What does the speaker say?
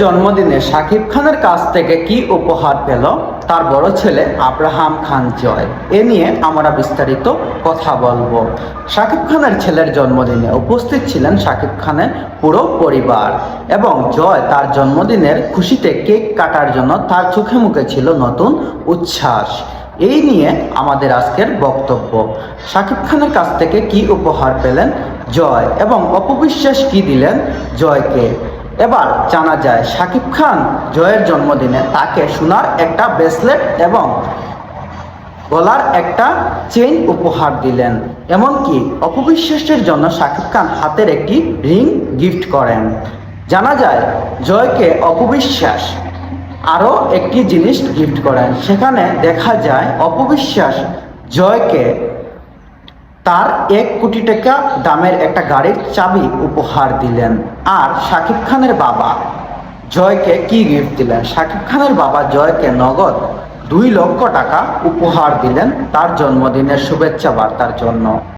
জন্মদিনে শাকিব খানের কাছ থেকে কি উপহার পেল? তার বড় ছেলে আব্রাহাম খান জয়। এ নিয়ে আমরা বিস্তারিত কথা বলব। শাকিব খানের ছেলের জন্মদিনে উপস্থিত ছিলেন শাকিব খানের পুরো পরিবার এবং জয় তার জন্মদিনের খুশিতে কেক কাটার জন্য তার চোখে মুখে ছিল নতুন উচ্ছ্বাস। এই নিয়ে আমাদের আজকের বক্তব্য। শাকিব খানের কাছ থেকে কি উপহার পেলেন? জয় এবং অপবিশ্বাস কি দিলেন? জয়কে। এবার জানা যায়, শাকিব খান জয়ের জন্মদিনে তাকে সোনার একটা ব্রেসলেট এবং গলার একটা চেইন উপহার দিলেন। এমনকি অপবিশ্বাসের জন্য শাকিব খান হাতের একটি রিং গিফট করেন। জানা যায়, জয়কে অপবিশ্বাস আরও একটি জিনিস গিফট করেন। সেখানে দেখা যায়, অপবিশ্বাস জয়কে তার এক কোটি টাকা দামের একটা গাড়ির চাবি উপহার দিলেন। আর শাকিব খানের বাবা জয়কে কি গিফট দিলেন? শাকিব খানের বাবা জয়কে নগদ দুই লক্ষ টাকা উপহার দিলেন তার জন্মদিনের শুভেচ্ছা বার্তার জন্য।